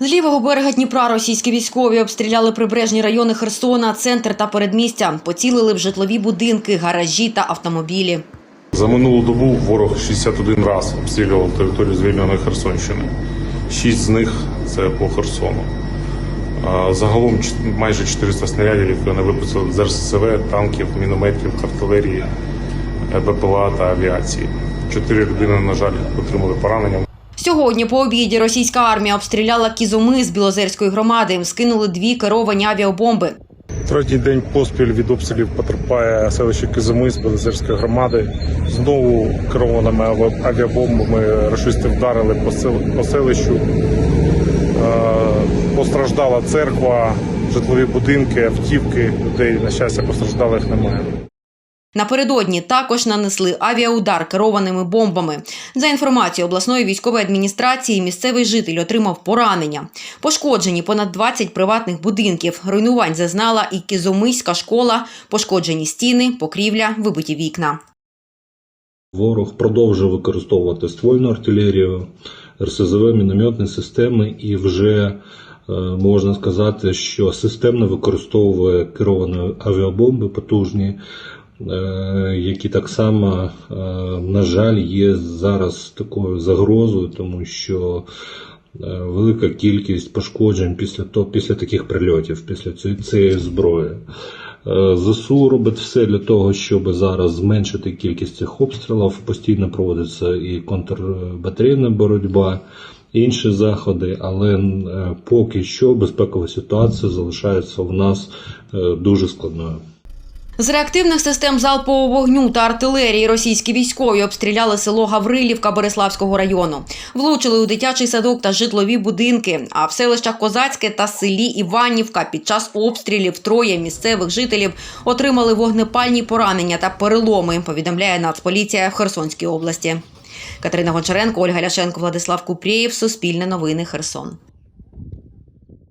З лівого берега Дніпра російські військові обстріляли прибережні райони Херсона, центр та передмістя. Поцілили в житлові будинки, гаражі та автомобілі. За минулу добу ворог 61 раз обстрілював територію звільненої Херсонщини. Шість з них це по Херсону. Загалом майже 400 снарядів, вони випустили з РСЗВ, танків, мінометів, артилерії, е, БПЛА та авіації. Чотири людини, на жаль, отримали поранення. Сьогодні по обіді російська армія обстріляла кізоми з Білозерської громади. Скинули дві керовані авіабомби. Третій день поспіль від обстрілів потерпає селище Кизими з Белозерської громади. Знову керованими авіабомбами рашисти вдарили по селищу. Е, Постраждала церква, житлові будинки, автівки. Людей, на щастя, постраждалих немає. Напередодні також нанесли авіаудар керованими бомбами. За інформацією обласної військової адміністрації, місцевий житель отримав поранення. Пошкоджені понад 20 приватних будинків. Руйнувань зазнала і Кізомийська школа, пошкоджені стіни, покрівля, вибиті вікна. Ворог продовжує використовувати ствольну артилерію, РСЗВ, мінометні системи і вже е, можна сказати, що системно використовує керовані авіабомби потужні, які так само, е, на жаль, є зараз такою загрозою, тому що е, велика кількість пошкоджень після того, після таких прильотів, після цієї- зброї. Е, ЗСУ робить все для того, щоб зараз зменшити кількість цих обстрілів. Постійно проводиться і контрбатарейна боротьба, інші заходи, але е, поки що безпекова ситуація залишається в нас е, дуже складною. З реактивних систем залпового вогню та артилерії російські військові обстріляли село Гаврилівка Береславського району. Влучили у дитячий садок та житлові будинки. А в селищах Козацьке та селі Іванівка під час обстрілів троє місцевих жителів отримали вогнепальні поранення та переломи. Повідомляє Нацполіція в Херсонській області. Катерина Гончаренко, Ольга Ляшенко, Владислав Купрієв. Суспільне новини. Херсон.